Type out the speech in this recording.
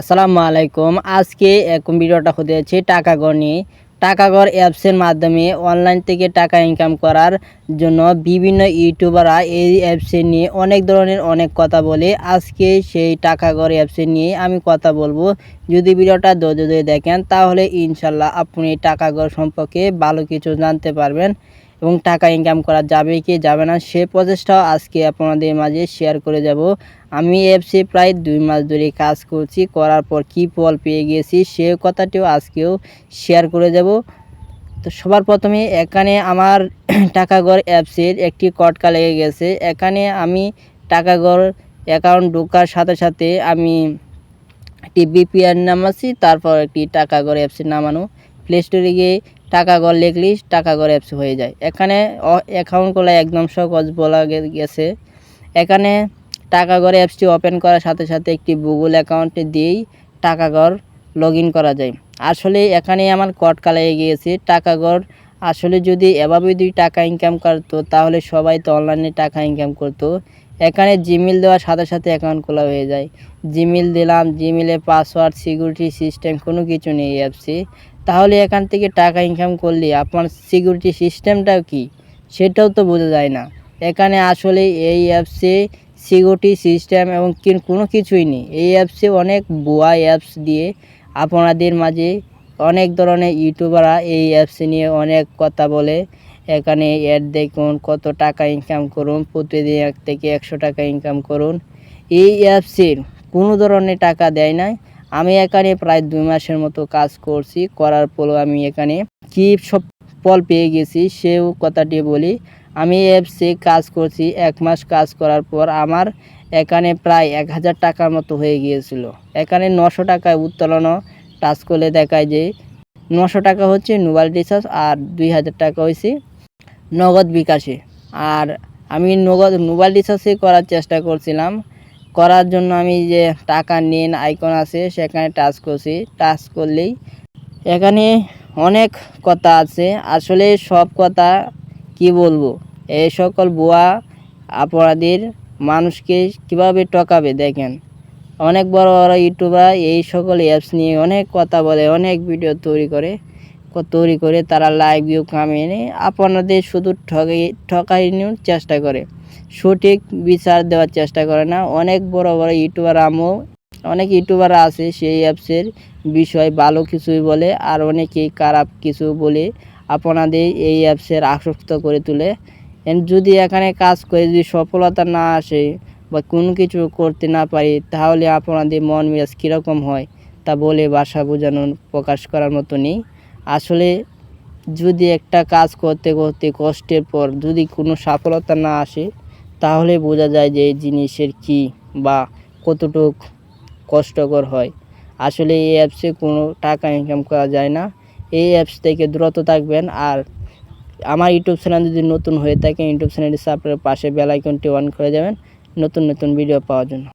আসসালামু আলাইকুম। আজকে এক ভিডিওটা হতে যাচ্ছে টাকাগর নিয়ে। টাকাগর অ্যাপসের মাধ্যমে অনলাইন থেকে টাকা ইনকাম করার জন্য বিভিন্ন ইউটিউবাররা এই অ্যাপসে নিয়ে অনেক ধরনের অনেক কথা বলে। আজকে সেই টাকাগর অ্যাপসে নিয়ে আমি কথা বলব। যদি ভিডিওটা ধৈর্য ধরে দেখেন, তাহলে ইনশাল্লাহ আপনি টাকাগর সম্পর্কে ভালো কিছু জানতে পারবেন। এবং টাকা ইনকাম করা যাবে কি যাবে না, সে প্রচেষ্টাও আজকে আপনাদের মাঝে শেয়ার করে যাব। আমি অ্যাপসে প্রায় দুই মাস ধরে কাজ করছি, করার পর কী ফল পেয়ে গিয়েছি সে কথাটিও আজকেও শেয়ার করে যাব। তো সবার প্রথমে এখানে আমার টাকাগর অ্যাপসের একটি কটকা লেগে গেছে। এখানে আমি টাকাগর অ্যাকাউন্ট ঢোকার সাথে সাথে আমি একটি বিপিআর নামাচ্ছি, তারপর একটি টাকাগর অ্যাপসে নামানো। প্লে স্টোরে গিয়ে টাকাগর লিখলি টাকাগর অ্যাপস হয়ে যায়। এখানে অ্যাকাউন্ট খোলা একদম সহজ বলা গেছে। এখানে টাকাগর অ্যাপসটি ওপেন করার সাথে সাথে একটি গুগল অ্যাকাউন্টে দিয়েই টাকাগর লগ ইন করা যায়। আসলে এখানে আমার কটকা লেগে গিয়েছে। টাকাগর আসলে যদি এভাবে যদি টাকা ইনকাম করতো, তাহলে সবাই তো অনলাইনে টাকা ইনকাম করতো। এখানে জিমেল দেওয়ার সাথে সাথে অ্যাকাউন্ট খোলা হয়ে যায়। জিমেল দিলাম জিমেলে পাসওয়ার্ড সিকিউরিটি সিস্টেম কোনো কিছু নেই অ্যাপসে তাহলে এখান থেকে টাকা ইনকাম করলে আপনার সিকিউরিটি সিস্টেমটাও কি? সেটাও তো বোঝা যায় না। এখানে আসলে এই অ্যাপসে সিকিউরিটি সিস্টেম এবং কোনো কিছুই নেই। এই অ্যাপসে অনেক ভুয়া অ্যাপস দিয়ে আপনাদের মাঝে অনেক ধরনের ইউটিউবাররা এই অ্যাপসে নিয়ে অনেক কথা বলে। এখানে অ্যাড দেখুন কত টাকা ইনকাম করুন, প্রতিদিন এক থেকে একশো টাকা ইনকাম করুন। এই অ্যাপসের কোনো ধরনের টাকা দেয় নাই। আমি এখানে প্রায় দুই মাসের মতো কাজ করছি। করার পরও আমি এখানে কি সব ফল পেয়ে গেছি সেও কথাটি বলি। আমি অ্যাপসে কাজ করছি, এক মাস কাজ করার পর আমার এখানে প্রায় এক হাজার টাকার মতো হয়ে গিয়েছিল। এখানে নশো টাকায় উত্তোলনও টাচ করলে দেখায় যে নশো টাকা হচ্ছে মোবাইল রিচার্জ আর দুই হাজার টাকা হয়েছে নগদ বিকাশে। আর আমি নগদ মোবাইল রিচার্জে করার চেষ্টা করছিলাম। করার জন্য আমি যে টাকা নেন আইকন আছে, সেখানে টাচ করছি। টাচ করলেই এখানে অনেক কথা আছে। আসলে সব কথা কি বলব? এই সকল বুয়া অপরাধীর মানুষকে কীভাবে টকাবে দেখেন? অনেক বড় বড় ইউটিউবার এই সকল অ্যাপস নিয়ে অনেক কথা বলে, অনেক ভিডিও তৈরি করে। তৈরি করে তারা লাইভ ভিউ কামিয়ে নিয়ে। আপনাদের শুধু ঠকাই ঠকাইনোর চেষ্টা করে। সঠিক বিচার দেওয়ার চেষ্টা করে না। অনেক বড় বড় ইউটিউবার আমও, অনেক ইউটিউবার আছে সেই অ্যাপসের বিষয় ভালো কিছুই বলে আর অনেকেই খারাপ কিছু বলে আপনাদের এই অ্যাপসের আসক্ত করে তোলে। যদি এখানে কাজ করে, যদি সফলতা না আসে বা কোনো কিছু করতে না পারি, তাহলে আপনাদের মন মেজাজ কীরকম হয় তা বলে বাসা বোঝানোর, প্রকাশ করার মতো নেই। আসলে যদি একটা কাজ করতে করতে কষ্টের পর যদি কোনো সফলতা না আসে, তাহলে বোঝা যায় যে জিনিসের কী বা কতটুক কষ্টকর হয়। আসলে এই অ্যাপসে কোনো টাকা ইনকাম করা যায় না। এই অ্যাপস থেকে দ্রুত থাকবেন। আর আমার ইউটিউব চ্যানেল যদি নতুন হয়ে থাকে, ইউটিউব চ্যানেলটি সাবস্ক্রাইব পাশে বেল আইকনটি অন করে যাবেন। নতুন নতুন ভিডিও পাওয়ার জন্য।